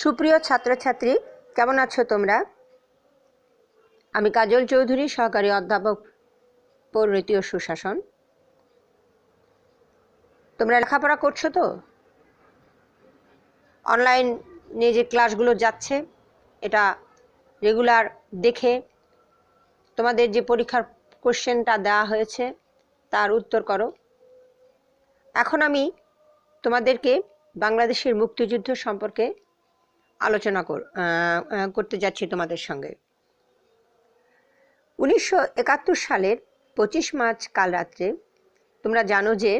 সুপ্রিয় ছাত্রছাত্রী, কেমন আছো তোমরা? আমি কাজল চৌধুরী, সহকারী অধ্যাপক পরিণতি ও সুশাসন। তোমরা লেখাপড়া করছ তো? অনলাইন নিয়ে যে ক্লাসগুলো যাচ্ছে, এটা রেগুলার দেখে তোমাদের যে পরীক্ষার কোশ্চেনটা দেওয়া হয়েছে, তার উত্তর করো। এখন আমি তোমাদেরকে বাংলাদেশের মুক্তিযুদ্ধ সম্পর্কে আলোচনা করতে যাচ্ছি তোমাদের সঙ্গে। উনিশশো একাত্তর সালের পঁচিশ মার্চ কাল রাত্রে তোমরা জানো যে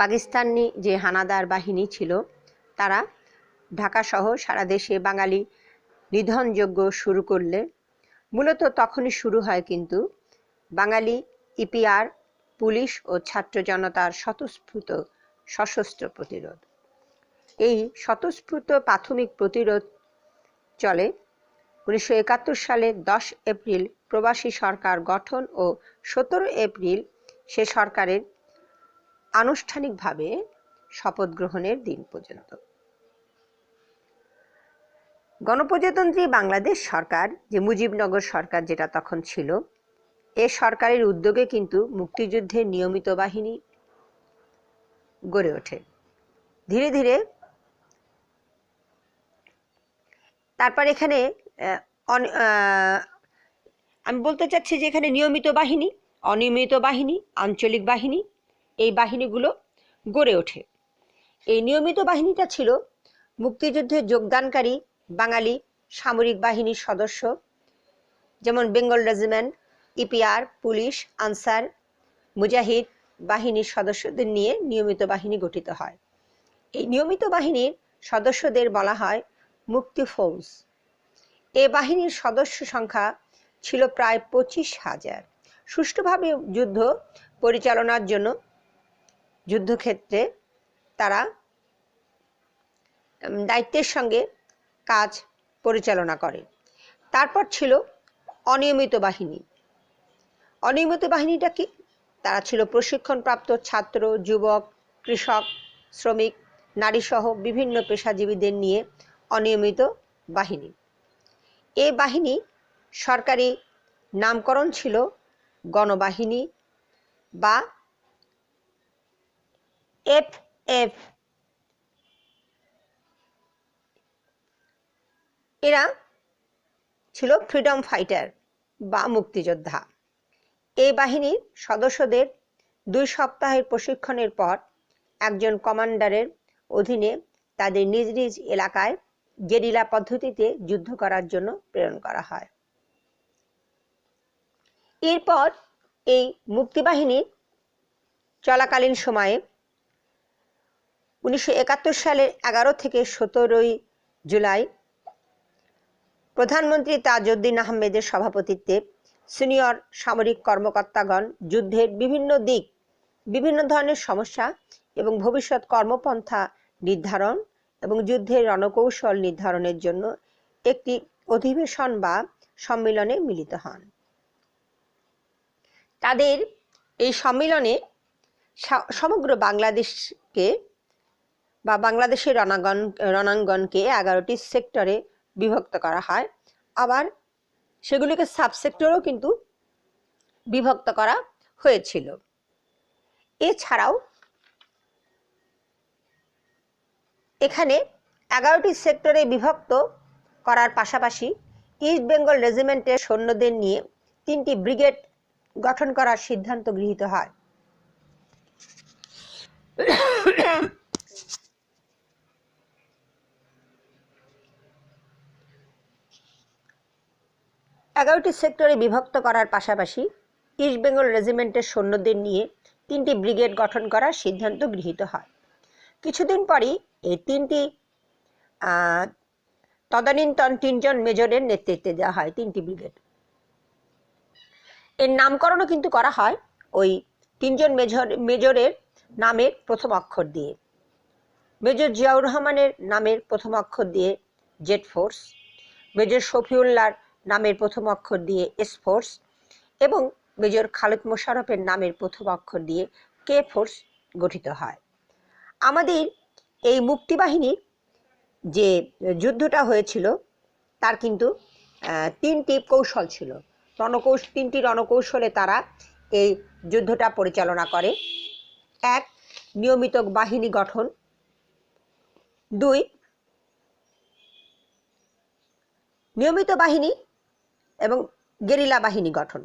পাকিস্তানি যে হানাদার বাহিনী ছিল, তারা ঢাকা সহ সারা দেশে বাঙালি নিধনযজ্ঞ শুরু করলে। মূলত তখনই শুরু হয় কিন্তু বাঙালি ইপিআর, পুলিশ ও ছাত্র জনতার স্বতঃস্ফূর্ত সশস্ত্র প্রতিরোধ। এই স্বতঃস্ফূর্ত প্রাথমিক প্রতিরোধ চলে। উনিশশো একাত্তর সালে দশ এপ্রিল প্রবাসী সরকার গঠন ও সতেরো এপ্রিল সে সরকারের আনুষ্ঠানিকভাবে শপথ গ্রহণের দিন পর্যন্ত। গণপ্রজাতন্ত্রী বাংলাদেশ সরকার, যে মুজিবনগর সরকার যেটা তখন ছিল, এ সরকারের উদ্যোগে কিন্তু মুক্তিযুদ্ধের নিয়মিত বাহিনী গড়ে ওঠে। ধীরে ধীরে তারপর এখানে আমি বলতে চাচ্ছি যে এখানে নিয়মিত বাহিনী, অনিয়মিত বাহিনী, আঞ্চলিক বাহিনী, এই বাহিনীগুলো গড়ে ওঠে। এই নিয়মিত বাহিনীটা ছিল মুক্তিযুদ্ধে যোগদানকারী বাঙালি সামরিক বাহিনীর সদস্য, যেমন Bengal regiment, EPR, police, Ansar, মুজাহিদ বাহিনীর সদস্যদের নিয়ে নিয়মিত বাহিনী গঠিত হয়। এই নিয়মিত বাহিনীর সদস্যদের বলা হয় মুক্তি ফৌজ। এ বাহিনীর সদস্য সংখ্যা ছিল প্রায় পঁচিশ হাজার। সুষ্ঠুভাবে যুদ্ধ পরিচালনার জন্য যুদ্ধক্ষেত্রে তারা দায়িত্বের সঙ্গে কাজ পরিচালনা করে। তারপর ছিল অনিয়মিত বাহিনী। অনিয়মিত বাহিনীটা কি? তারা ছিল প্রশিক্ষণপ্রাপ্ত ছাত্র, যুবক, কৃষক, শ্রমিক, নারীসহ বিভিন্ন পেশাজীবীদের নিয়ে অনিয়মিত বাহিনী। এই বাহিনী সরকারি নামকরণ ছিল গণবাহিনী বা এফ এফ এরা ছিল ফ্রিডম ফাইটার বা মুক্তিযোদ্ধা। এই বাহিনীর সদস্যদের দুই সপ্তাহের প্রশিক্ষণের পর একজন কমান্ডারের অধীনে তাদের নিজ নিজ এলাকায় গেরিলা পদ্ধতিতে যুদ্ধ করার জন্য প্রেরণ করা হয়। এরপর এই মুক্তিবাহিনীর চলাকালীন সময়ে উনিশশো একাত্তর সালের এগারো থেকে সতেরোই জুলাই প্রধানমন্ত্রী তাজউদ্দিন আহমেদের সভাপতিত্বে সিনিয়র সামরিক কর্মকর্তাগণ যুদ্ধের বিভিন্ন দিক, বিভিন্ন ধরনের সমস্যা এবং ভবিষ্যৎ কর্মপন্থা নির্ধারণ এবং যুদ্ধের রণকৌশল নির্ধারণের জন্য একটি অধিবেশন বা সম্মেলনে মিলিত হন। তাদের এই সম্মেলনে সমগ্র বাংলাদেশকে বা বাংলাদেশের রণাঙ্গন রণাঙ্গনকে এগারোটি সেক্টরে বিভক্ত করা হয়। আবার সেগুলিকে সাবসেক্টরও কিন্তু বিভক্ত করা হয়েছিল। এছাড়াও এখানে এগারোটি সেক্টরে বিভক্ত করার পাশাপাশি ইস্ট বেঙ্গল রেজিমেন্টের সৈন্যদের নিয়ে তিনটি ব্রিগেড গঠন করার সিদ্ধান্ত গৃহীত হয়। এগারোটি সেক্টরে বিভক্ত করার পাশাপাশি ইস্ট বেঙ্গল রেজিমেন্টের সৈন্যদের নিয়ে তিনটি ব্রিগেড গঠন করার সিদ্ধান্ত গৃহীত হয়। কিছুদিন পরই এই তিনটি তদানীন্তন তিনজন মেজরের নেতৃত্বে দেওয়া হয়, তিনটি ব্রিগেড। এর নামকরণও কিন্তু করা হয় ওই তিনজন মেজর মেজরের নামের প্রথম অক্ষর দিয়ে। মেজর জিয়াউর রহমানের নামের প্রথম অক্ষর দিয়ে জেড ফোর্স, মেজর শফিউল্লাহর নামের প্রথম অক্ষর দিয়ে এস ফোর্স এবং মেজর খালেদ মোশারফের নামের প্রথম অক্ষর দিয়ে কে ফোর্স গঠিত হয়। আমাদের এই মুক্তিবাহিনী যে যুদ্ধটা হয়েছিল, তার কিন্তু তিনটি কৌশল ছিল। রণকৌশ, তিনটি রণকৌশলে তারা এই যুদ্ধটা পরিচালনা করে। এক, নিয়মিত বাহিনী গঠন। দুই, নিয়মিত বাহিনী এবং গেরিলা বাহিনী গঠন।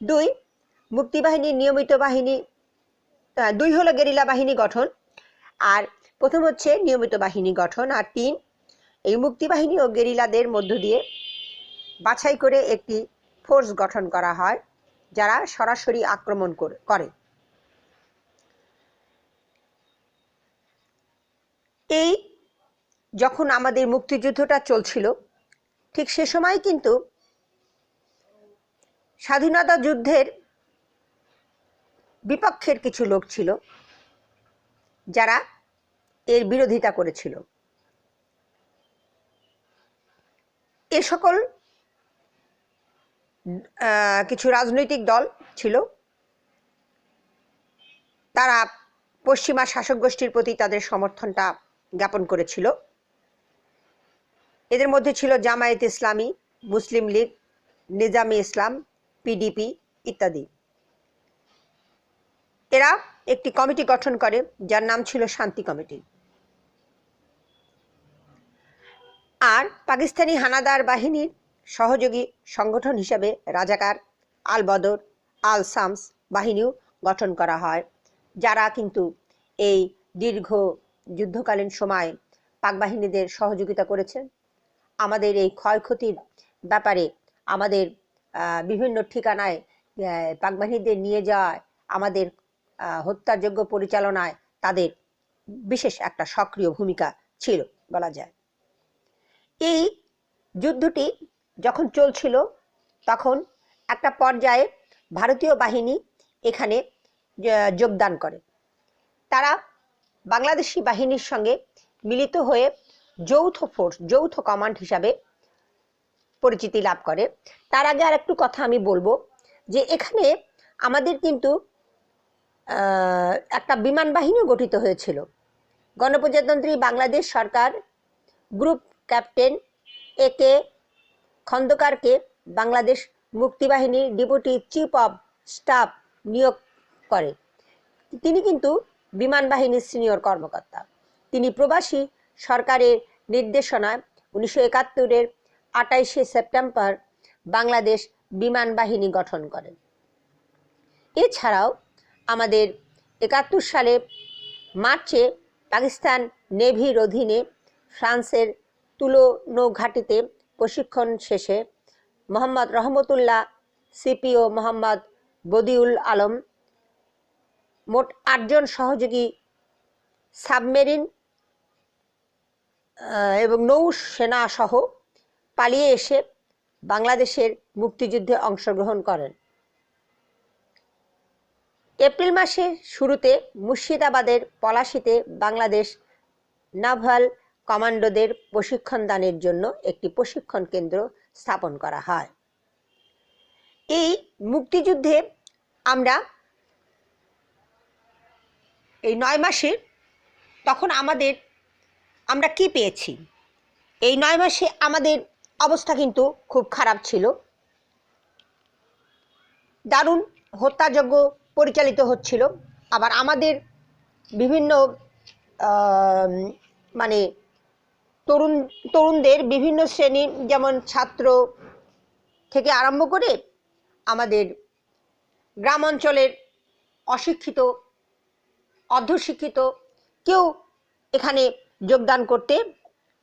দুই, মুক্তিবাহিনী নিয়মিত বাহিনী দুই হলো গেরিলা বাহিনী গঠন। আর প্রথম হচ্ছে নিয়মিত বাহিনী গঠন, আর তিন, এই মুক্তিবাহিনী ও গেরিলাদের মধ্য দিয়ে বাছাই করে একটি ফোর্স গঠন করা হয়, যারা সরাসরি আক্রমণ করে- করে। এই যখন আমাদের মুক্তিযুদ্ধটা চলছিল, ঠিক সে সময় কিন্তু স্বাধীনতা যুদ্ধের বিপক্ষের কিছু লোক ছিল, যারা এর বিরোধিতা করেছিল। এ সকল কিছু রাজনৈতিক দল ছিল। তারা পশ্চিমা শাসক গোষ্ঠীর প্রতি তাদের সমর্থনটা জ্ঞাপন করেছিল। এদের মধ্যে ছিল জামায়াত ইসলামী, মুসলিম লীগ, নিজামী ইসলাম, পিডিপি ইত্যাদি। এরা একটি কমিটি গঠন করে, যার নাম ছিল শান্তি কমিটি। আর পাকিস্তানি হানাদার বাহিনীর সহযোগী সংগঠন হিসেবে রাজাকার আল বদর আল সামস বাহিনীও গঠন করা হয়, যারা কিন্তু এই দীর্ঘ যুদ্ধকালীন সময় পাক বাহিনীদের সহযোগিতা করেছেন। আমাদের এই ক্ষয়ক্ষতির ব্যাপারে আমাদের বিভিন্ন ঠিকানায় পাক বাহিনীদের নিয়ে যাওয়ায়, আমাদের হত্যাযোগ্য পরিচালনায় তাদের বিশেষ একটা সক্রিয় ভূমিকা ছিল বলা যায়। এই যুদ্ধটি যখন চলছিল, তখন একটা পর্যায়ে ভারতীয় বাহিনী এখানে যোগদান করে। তারা বাংলাদেশি বাহিনীর সঙ্গে মিলিত হয়ে যৌথ ফোর্স, যৌথ কমান্ড হিসাবে পরিচিতি লাভ করে। তার আগে আর একটু কথা আমি বলব যে এখানে আমাদের কিন্তু একটা বিমান বাহিনীও গঠিত হয়েছিল। গণপ্রজাতন্ত্রী বাংলাদেশ সরকার গ্রুপ ক্যাপ্টেন এ কে খন্দকারকে বাংলাদেশ মুক্তিবাহিনীর ডিপুটি চিফ অফ স্টাফ নিয়োগ করে। তিনি কিন্তু বিমান বাহিনীর সিনিয়র কর্মকর্তা। তিনি প্রবাসী সরকারের নির্দেশনায় উনিশশো একাত্তরের আটাইশে সেপ্টেম্বর বাংলাদেশ বিমান বাহিনী গঠন করেন। এছাড়াও আমাদের একাত্তর সালে মার্চে পাকিস্তান নেভির অধীনে ফ্রান্সের তুলো নৌঘাটিতে প্রশিক্ষণ শেষে মোহাম্মদ রহমতুল্লাহ, সিপিও মোহাম্মদ বদিউল আলম, মোট আটজন সহযোগী সাবমেরিন এবং নৌসেনা সহ পালিয়ে এসে বাংলাদেশের মুক্তিযুদ্ধে অংশগ্রহণ করেন। এপ্রিল মাসের শুরুতে মুর্শিদাবাদের পলাশিতে বাংলাদেশ নাভাল কমান্ডোদের প্রশিক্ষণ দানের জন্য একটি প্রশিক্ষণ কেন্দ্র স্থাপন করা হয়। এই মুক্তিযুদ্ধে আমরা এই নয় মাসে তখন আমাদের, আমরা কি পেয়েছি? এই নয় মাসে আমাদের অবস্থা কিন্তু খুব খারাপ ছিল। দারুণ হত্যাযজ্ঞ পরিচালিত হচ্ছিল। আবার আমাদের বিভিন্ন মানে তরুণ, তরুণদের বিভিন্ন শ্রেণি যেমন ছাত্র থেকে আরম্ভ করে আমাদের গ্রাম অঞ্চলের অশিক্ষিত, অর্ধশিক্ষিত কেউ এখানে যোগদান করতে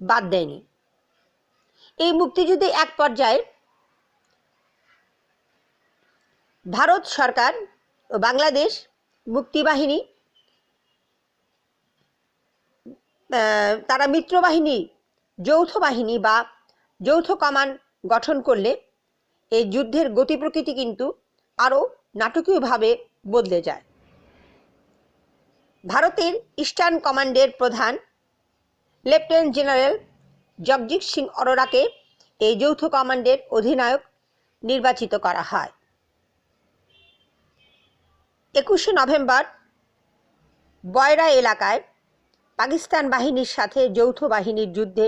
বাদ দেয়নি। এই মুক্তিযুদ্ধে এক পর্যায়ে ভারত সরকার ও বাংলাদেশ মুক্তিবাহিনী তারা মিত্রবাহিনী যৌথ বাহিনী বা যৌথ কমান্ড গঠন করলে এই যুদ্ধের গতি প্রকৃতি কিন্তু আরও নাটকীয়ভাবে বদলে যায়। ভারতের ইস্টার্ন কমান্ডের প্রধান লেফটেন্যান্ট জেনারেল জগজিৎ সিং অরোরাকে এই যৌথ কমান্ডের অধিনায়ক নির্বাচিত করা হয়। একুশে নভেম্বর বয়রা এলাকায় পাকিস্তান বাহিনীর সাথে যৌথ বাহিনীর যুদ্ধে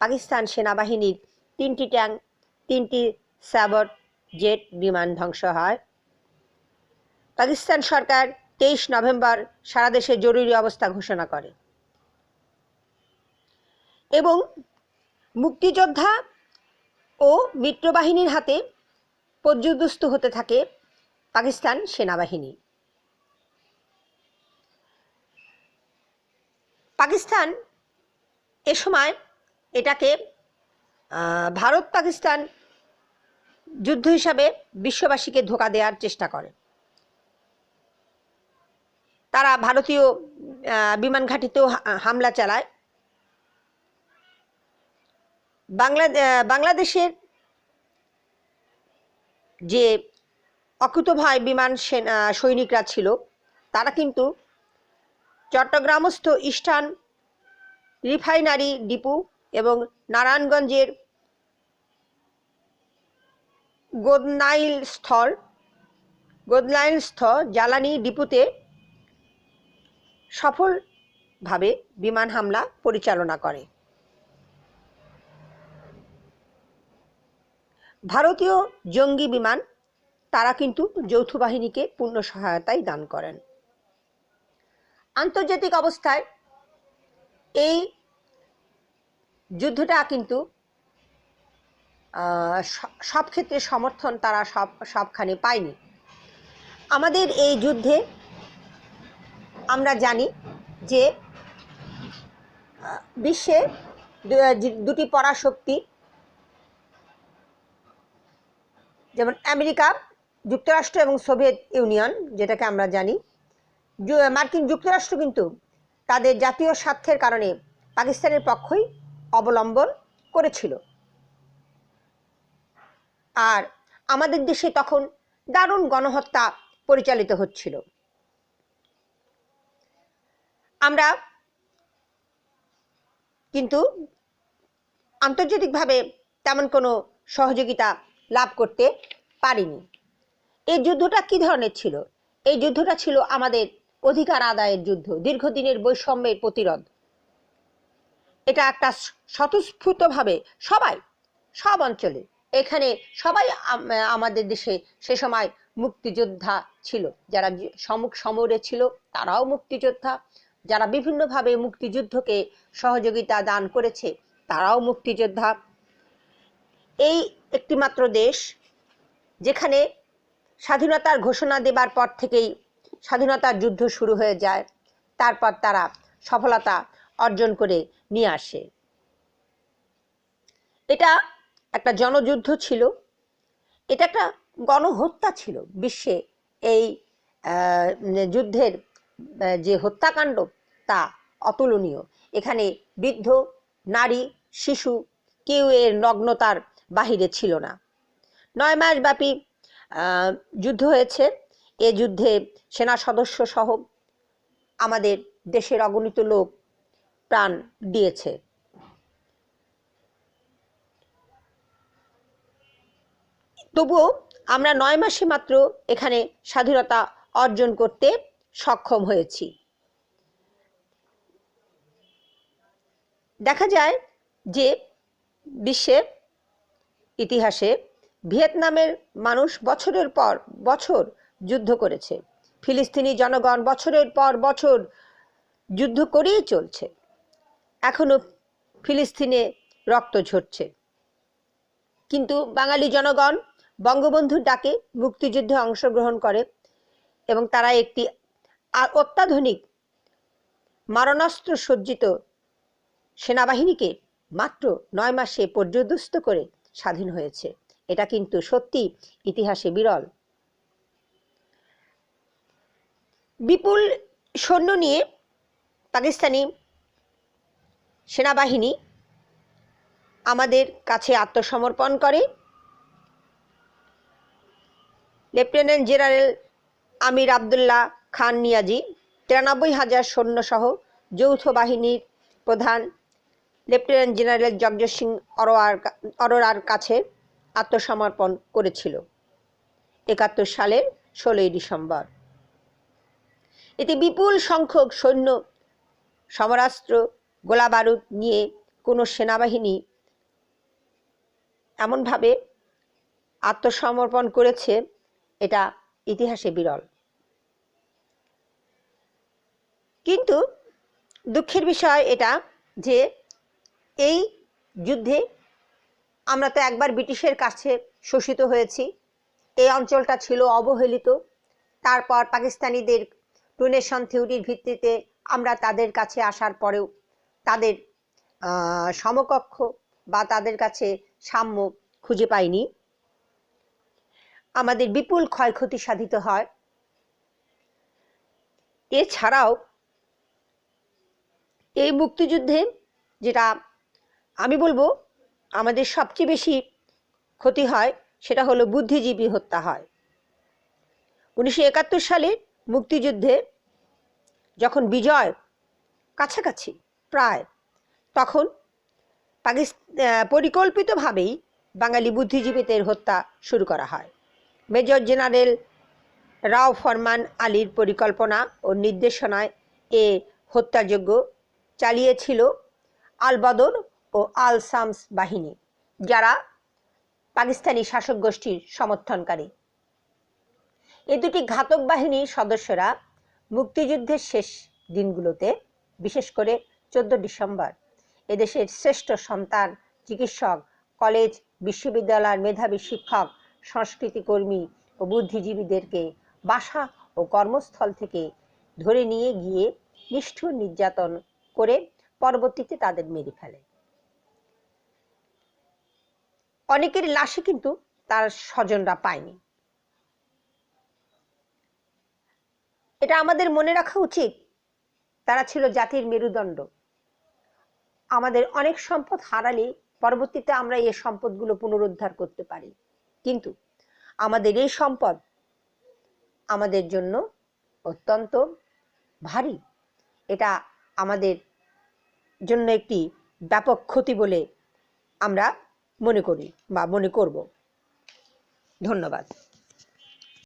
পাকিস্তান সেনাবাহিনীর তিনটি ট্যাঙ্ক, তিনটি স্যাবট জেট বিমান ধ্বংস হয়। পাকিস্তান সরকার তেইশ নভেম্বর সারা দেশে জরুরি অবস্থা ঘোষণা করে। এবং মুক্তিযোদ্ধা ও মিত্রবাহিনীর হাতে পর্যুদস্ত হতে থাকে পাকিস্তান সেনাবাহিনী। পাকিস্তান এ সময় এটাকে ভারত পাকিস্তান যুদ্ধ হিসাবে বিশ্ববাসীকে ধোকা দেওয়ার চেষ্টা করে। তারা ভারতীয় বিমান ঘাঁটিতেও হামলা চালায়। বাংলা বাংলাদেশের যে অকুতভয় বিমান সেনা সৈনিকরা ছিল, তারা কিন্তু চট্টগ্রামস্থ ইস্টার্ন রিফাইনারি ডিপু এবং নারায়ণগঞ্জের গোদনাইল স্থল, গোদনাইল স্থ জ্বালানি ডিপুতে সফলভাবে বিমান হামলা পরিচালনা করে। ভারতীয় জঙ্গি বিমান, তারা কিন্তু যৌথ বাহিনীকে পূর্ণ সহায়তায় দান করেন। আন্তর্জাতিক অবস্থায় এই যুদ্ধটা কিন্তু সব ক্ষেত্রে সমর্থন তারা সব, সবখানে পায়নি। আমাদের এই যুদ্ধে আমরা জানি যে বিশ্বে দুটি পরাশক্তি, যেমন আমেরিকা, যুক্তরাষ্ট্র এবং সোভিয়েত ইউনিয়ন, যেটাকে আমরা জানি। মার্কিন যুক্তরাষ্ট্র কিন্তু তাদের জাতীয় স্বার্থের কারণে পাকিস্তানের পক্ষই অবলম্বন করেছিল। আর আমাদের দেশে তখন দারুণ গণহত্যা পরিচালিত হচ্ছিল। আমরা কিন্তু আন্তর্জাতিকভাবে তেমন কোনো সহযোগিতা লাভ করতে পারিনি। এই যুদ্ধটা কি ধরনের ছিল? এই যুদ্ধটা ছিল আমাদের অধিকার আদায়ের যুদ্ধ, দীর্ঘদিনের বৈষম্যের প্রতিরোধ। এটা একটা স্বতঃস্ফূর্তভাবে সবাই, সব অঞ্চলে। এখানে সবাই আমাদের দেশে সে সময় মুক্তিযোদ্ধা ছিল। যারা সম্মুখ সমরে ছিল, তারাও মুক্তিযোদ্ধা। যারা বিভিন্নভাবে মুক্তিযুদ্ধকে সহযোগিতা দান করেছে, তারাও মুক্তিযোদ্ধা। এই একটিমাত্র দেশ, যেখানে স্বাধীনতার ঘোষণা দেবার পর থেকেই স্বাধীনতার যুদ্ধ শুরু হয়ে যায়। তারপর তারা সফলতা অর্জন করে নিয়ে আসে। এটা একটা জনযুদ্ধ ছিল। এটা একটা গণহত্যা ছিল বিশ্বে এই যুদ্ধের যে হত্যাকাণ্ড তা অতুলনীয়। এখানে বৃদ্ধ, নারী, শিশু কেউ এর নগ্নতার বাহিরে ছিল না। নয় মাস ব্যাপী যুদ্ধ হয়েছে। এ যুদ্ধে সেনা সদস্য সহ আমাদের দেশের অগণিত লোক প্রাণ দিয়েছে। তবুও আমরা নয় মাসে মাত্র এখানে স্বাধীনতা অর্জন করতে সক্ষম হয়েছি। দেখা যায় যে বিশ্বের ইতিহাসে ভিয়েতনামের মানুষ বছরের পর বছর যুদ্ধ করেছে। ফিলিস্তিনি জনগণ বছরের পর বছর যুদ্ধ করেই চলছে। এখনও ফিলিস্তিনে রক্ত ঝরছে। কিন্তু বাঙালি জনগণ বঙ্গবন্ধুর ডাকে মুক্তিযুদ্ধে অংশগ্রহণ করে এবং তারা একটি অত্যাধুনিক মারণাস্ত্র সজ্জিত সেনাবাহিনীকে মাত্র নয় মাসে পর্যদস্ত করে স্বাধীন হয়েছে। এটা কিন্তু সত্যি ইতিহাসে বিরল। বিপুল সৈন্য নিয়ে পাকিস্তানি সেনাবাহিনী আমাদের কাছে আত্মসমর্পণ করে। লেফটেন্যান্ট জেনারেল আমির আবদুল্লাহ খান নিয়াজি, তিরানব্বই হাজার সৈন্যসহ যৌথ বাহিনীর প্রধান লেফটেন্যান্ট জেনারেল জগজীত সিং অরোয়ার অরোরার কাছে আত্মসমর্পণ করেছিল একাত্তর সালের ষোলোই ডিসেম্বর। এতে বিপুল সংখ্যক সৈন্য, সমরাস্ত্র গোলাবারুদ নিয়ে কোনো সেনাবাহিনী এমনভাবে আত্মসমর্পণ করেছে, এটা ইতিহাসে বিরল। কিন্তু দুঃখের বিষয় এটা যে এই যুদ্ধে আমরা তো একবার ব্রিটিশের কাছে শোষিত হয়েছি। এই অঞ্চলটা ছিল অবহেলিত। তারপর পাকিস্তানিদের ডোনেশন থিওরির ভিত্তিতে আমরা তাদের কাছে আসার পরেও তাদের সমকক্ষ বা তাদের কাছে সাম্য খুঁজে পাইনি। আমাদের বিপুল ক্ষয়ক্ষতি সাধিত হয়। এছাড়াও এই মুক্তিযুদ্ধে যেটা আমি বলব, আমাদের সবচেয়ে বেশি ক্ষতি হয় সেটা হলো বুদ্ধিজীবী হত্যা হয়। উনিশশো একাত্তর সালে মুক্তিযুদ্ধে যখন বিজয় কাছাকাছি প্রায়। তখন পাকিস্তান পরিকল্পিতভাবেই বাঙালি বুদ্ধিজীবীদের হত্যা শুরু করা হয়। মেজর জেনারেল রাও ফরমান আলীর পরিকল্পনা ও নির্দেশনায় এ হত্যাযজ্ঞ চালিয়েছিল আল বদর ও আল সামস বাহিনী, যারা পাকিস্তানি শাসক গোষ্ঠীর সমর্থনকারী। এ দুটি ঘাতক বাহিনীর সদস্যরা মুক্তিযুদ্ধের শেষ দিনগুলোতে, বিশেষ করে চোদ্দ ডিসেম্বর। এদেশের শ্রেষ্ঠ সন্তান, চিকিৎসক, কলেজ, বিশ্ববিদ্যালয়ের মেধাবী শিক্ষক, সংস্কৃতি কর্মী ও বুদ্ধিজীবীদেরকে বাসা ও কর্মস্থল থেকে ধরে নিয়ে গিয়ে নিষ্ঠুর নির্যাতন করে পরবর্তীতে তাদের মেরে ফেলে। অনেকের লাশে কিন্তু তার স্বজনরা পায়নি। এটা আমাদের মনে রাখা উচিত। তারা ছিল জাতির মেরুদণ্ড। আমাদের অনেক সম্পদ হারালে পরবর্তীতে আমরা এই সম্পদগুলো পুনরুদ্ধার করতে পারি। কিন্তু আমাদের এই সম্পদ আমাদের জন্য অত্যন্ত ভারী। এটা আমাদের জন্য একটি ব্যাপক ক্ষতি বলে আমরা মনে করি বা মনে করব। ধন্যবাদ।